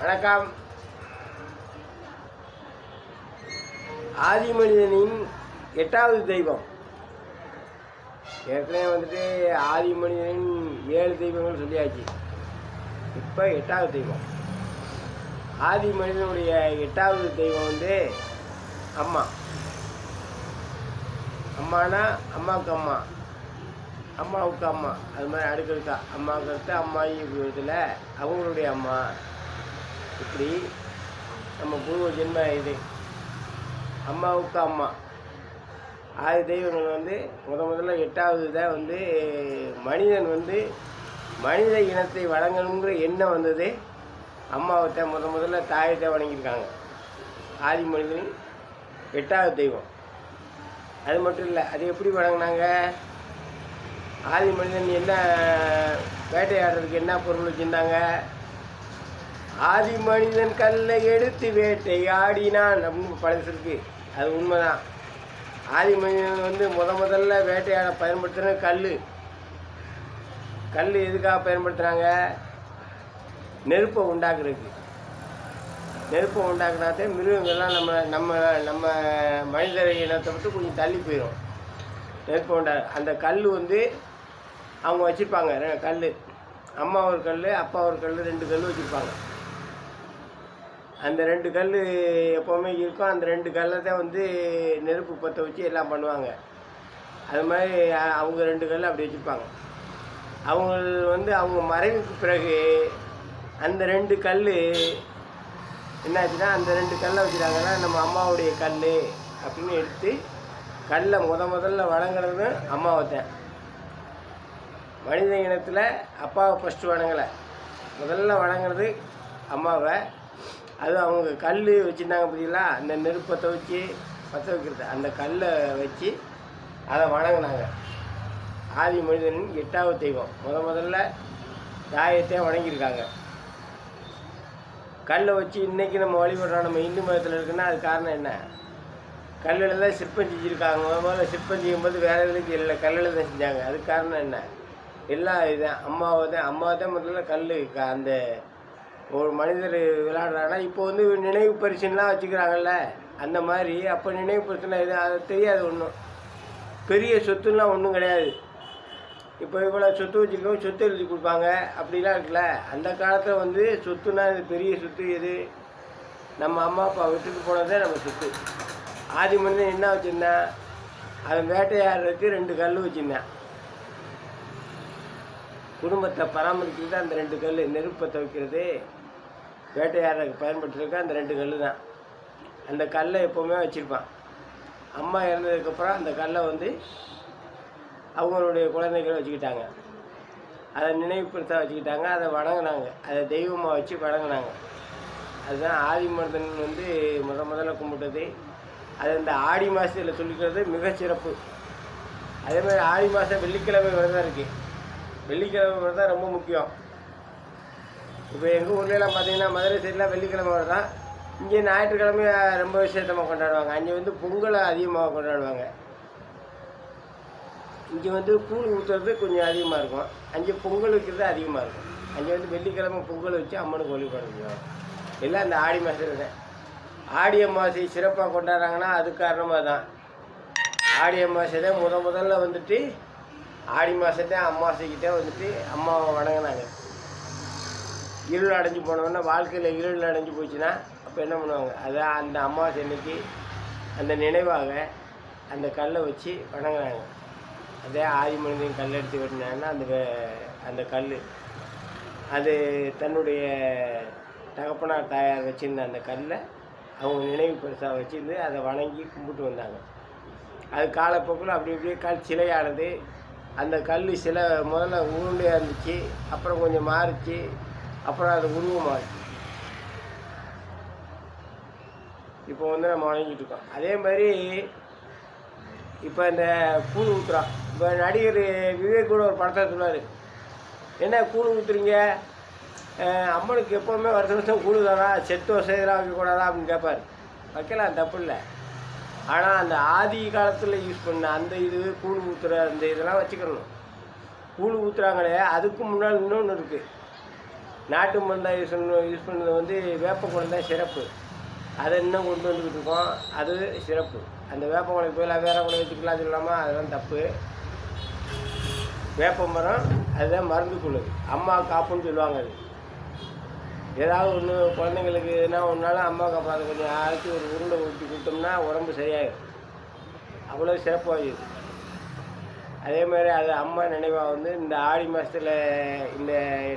வணக்கம். ஆதி மனிதனின் எட்டாவது தெய்வம். ஏற்கனவே வந்துட்டு ஆதி மனிதனின் ஏழு தெய்வங்கள் சொல்லியாச்சு. இப்போ எட்டாவது தெய்வம். ஆதி மனிதனுடைய எட்டாவது தெய்வம் வந்து அம்மா. அம்மானா அம்மாவுக்கு அம்மா. அம்மாவுக்கு அம்மா. அது மாதிரி அடுக்கடுக்கா. அம்மாவுக்கு அடுத்து அம்மாயி விதத்தில் அவங்களுடைய அம்மா. இப்படி நம்ம பூர்வ ஜென்ம இது. அம்மாவுக்கு அம்மா. ஆறு தெய்வங்கள் வந்து முத முதல்ல எட்டாவது இதாக வந்து மனிதன் வந்து மனித இனத்தை வழங்கணுங்கிற எண்ணம் வந்தது. அம்மாவத்தை முத முதல்ல தாயத்தை வணங்கியிருக்காங்க. ஆதி மனிதன் எட்டாவது தெய்வம். அது மட்டும் இல்லை அது எப்படி வழங்கினாங்க ஆதி மனிதன் என்ன வேட்டையாடுறதுக்கு என்ன பொருள் வச்சுருந்தாங்க? ஆதி மனிதன் கல்லை எடுத்து வேட்டையாடினான். அப்படின்னு பழசு அது உண்மைதான். ஆதி மனிதன் வந்து முத முதல்ல வேட்டையாட பயன்படுத்துகிற கல் கல் எதுக்காக பயன்படுத்துகிறாங்க நெருப்பை உண்டாக்குறதுக்கு. நெருப்பை உண்டாக்குனாதே மிருகங்கள்லாம் நம்ம நம்ம நம்ம மனித இனத்தை விட்டு கொஞ்சம் தள்ளி போயிடும் நெருப்பை உண்டா அந்த கல் வந்து அவங்க வச்சுருப்பாங்க. கல் அம்மா ஒரு கல் அப்பா ஒரு கல் ரெண்டு கல் வச்சுருப்பாங்க. அந்த ரெண்டு கல் எப்போவுமே இருக்கும். அந்த ரெண்டு கல்லை தான் வந்து நெருப்பு பற்ற வச்சு எல்லாம் பண்ணுவாங்க. அது மாதிரி அவங்க ரெண்டு கல் அப்படி வச்சுருப்பாங்க அவங்க வந்து அவங்க மறைவுக்கு பிறகு அந்த ரெண்டு கல் என்னாச்சுன்னா அந்த ரெண்டு கல்லை வச்சுட்டாங்கன்னா நம்ம அம்மாவுடைய கல் அப்படின்னு எடுத்து கல்லை முத முதல்ல வணங்குறது அம்மாவை தான். மனித இனத்தில் அப்பாவை ஃபஸ்ட்டு வணங்கலை. முதல்ல வணங்குறது அம்மாவை. அது அவங்க கல் வச்சுருந்தாங்க பார்த்தீங்களா அந்த நெருப்பத்தை வச்சு பற்ற வைக்கிறது. அந்த கல்லை வச்சு அதை வணங்கினாங்க. ஆதி மனிதனின் எட்டாவது தெய்வம். முத முதல்ல தாயத்தை வணங்கியிருக்காங்க. கல்லை வச்சு இன்றைக்கி நம்ம வழிபடுறோம். நம்ம இந்து மதத்தில் இருக்குன்னா அது காரணம் என்ன? கல்லில் தான் சிற்பம் செஞ்சுருக்காங்க. முத முதல்ல சிற்பம் செய்யும்போது வேறு எதுவும் செய்யலை கல்லில் தான் செஞ்சாங்க. அதுக்கு காரணம் என்ன? எல்லாம் இதுதான் அம்மாவை தான் அம்மாவை தான் முதல்ல கல் அந்த ஒரு மனிதர் விளையாடுறாங்கன்னா இப்போ வந்து நினைவு பரிசுலாம் வச்சுக்கிறாங்கல்ல? அந்த மாதிரி அப்போ நினைவு பரிசுலாம் எதுவும் அது தெரியாது ஒன்றும் பெரிய சொத்துலாம் ஒன்றும் கிடையாது. இப்போ இவ்வளோ சொத்து வச்சுருக்கோம் சொத்து எழுதி கொடுப்பாங்க. அப்படிலாம் இருக்குல்ல? அந்த காலத்தில் வந்து சொத்துனா இது பெரிய சொத்து எது? நம்ம அம்மா அப்பா விட்டுட்டு போனதே நம்ம சொத்து. ஆதி மனிதன் என்ன வச்சுருந்தேன்? அதை வேட்டையாடுறதுக்கு ரெண்டு கல் வச்சுருந்தேன். குடும்பத்தை பராமரிக்கிறது அந்த ரெண்டு கல் நெருப்பத்தை வைக்கிறது வேட்டையாடுறதுக்கு பயன்படுத்துறதுக்கு அந்த ரெண்டு கல் தான். அந்த கல்லை எப்போவுமே வச்சுருப்பான். அம்மா இறந்ததுக்கப்புறம் அந்த கல்லை வந்து அவங்களுடைய குழந்தைகளை வச்சுக்கிட்டாங்க. அதை நினைவுப்படுத்த வச்சுக்கிட்டாங்க. அதை வணங்கினாங்க. அதை தெய்வமாக வச்சு வணங்கினாங்க. அதுதான் ஆதி மனிதன் வந்து முத முதல்ல கும்பிட்டது. அது இந்த ஆடி மாதத்தில் சொல்லிக்கிறது மிக சிறப்பு. அதே மாதிரி ஆடி மாதம் வெள்ளிக்கிழமை விரதம் இருக்குது வெள்ளிக்கிழமை விரதம் ரொம்ப முக்கியம். இப்போ எங்கள் ஊர்லலாம் பார்த்தீங்கன்னா மதுரை சைட்லாம் வெள்ளிக்கிழமை தான். இங்கே ஞாயிற்றுக்கிழமை ரொம்ப விசேஷமாக கொண்டாடுவாங்க. அங்கே வந்து பொங்கலை அதிகமாக கொண்டாடுவாங்க. இங்கே வந்து கூழ் ஊற்றுறது கொஞ்சம் அதிகமாக இருக்கும். அங்கே பொங்கல் வைக்கிறது அதிகமாக இருக்கும். அங்கே வந்து வெள்ளிக்கிழமை பொங்கல் வச்சு அம்மனுக்கு வழிபாடு செய்வாங்க. எல்லாம் இந்த ஆடி மாதத்துல தான். ஆடி அமாவாசை சிறப்பாக கொண்டாடுறாங்கன்னா அது காரணமாக தான். ஆடி அமாவாசை தான் முத முதல்ல வந்துட்டு ஆடி மாதத்தை அமாவாசைக்கிட்டே வந்துட்டு அம்மாவை வணங்கினாங்க. இருள் அடைஞ்சு போனோன்னா வாழ்க்கையில் இருள் அடைஞ்சு போச்சுன்னா அப்போ என்ன பண்ணுவாங்க? அதான் அந்த அமாவாசை அன்னைக்கு அந்த நினைவாக அந்த கல்லை வச்சு வணங்குறாங்க. அதே ஆதி மனிதன் கல் எடுத்து வெட்டினாங்கன்னா அந்த அந்த கல். அது தன்னுடைய தகப்பனார் தாயார் வச்சுருந்த அந்த கல்லை அவங்க நினைவு பெருசாக வச்சுருந்து அதை வணங்கி கும்பிட்டு வந்தாங்க. அது காலப்போக்கில் அப்படி அப்படியே கல் சிலையானது. அந்த கல் சிலை முதல்ல உருண்டையாக இருந்துச்சு. அப்புறம் கொஞ்சம் மாறிச்சு. அப்புறம் அது உருவமாச்சு இப்போ வந்து நம்ம வணங்கிட்டு இருக்கோம். அதே மாதிரி இப்போ இந்த கூழ் ஊற்றுறான் இப்போ நடிகர் விவேக் கூட ஒரு படத்தை சொன்னார். என்ன கூழ் ஊற்றுறீங்க அம்மனுக்கு எப்போவுமே வருஷம் வருஷம் கூழ் தானா செத்து வருஷம் இதெல்லாம் வைக்கக்கூடாதா? அப்படின்னு கேட்பார் வைக்கலாம் தப்பு இல்லை. ஆனால் அந்த ஆதி காலத்தில் யூஸ் பண்ண அந்த இது கூழ் ஊற்றுற அந்த இதெல்லாம் வச்சுக்கணும். கூழ் ஊற்றுறாங்களே அதுக்கு முன்னாடி இன்னொன்று இருக்குது நாட்டு மருந்தாக யூஸ் பண்ண யூஸ் பண்ணது வந்து வேப்ப தான் சிறப்பு. அதை இன்னும் கொண்டு வந்துக்கிட்டு இருக்கோம். அது சிறப்பு. அந்த வேப்ப குழம்பு போய் வேற கூட வச்சுக்கலாம் சொல்லாமல் அதெல்லாம் தப்பு. வேப்ப மரம் அதுதான் மருந்து குழு. அம்மா காப்புன்னு சொல்லுவாங்க அது. ஏதாவது ஒன்று குழந்தைங்களுக்கு எதுனா ஒன்றாலும் அம்மா காப்பு அதை கொஞ்சம் அரைச்சி ஒரு உருண்டை ஊற்றி கொடுத்தோம்னா உடம்பு சரியாயிடும் அவ்வளோ சிறப்பாக இருக்குது. அதே மாதிரி அது அம்மா நினைவாக வந்து இந்த ஆடி மாதத்தில் இந்த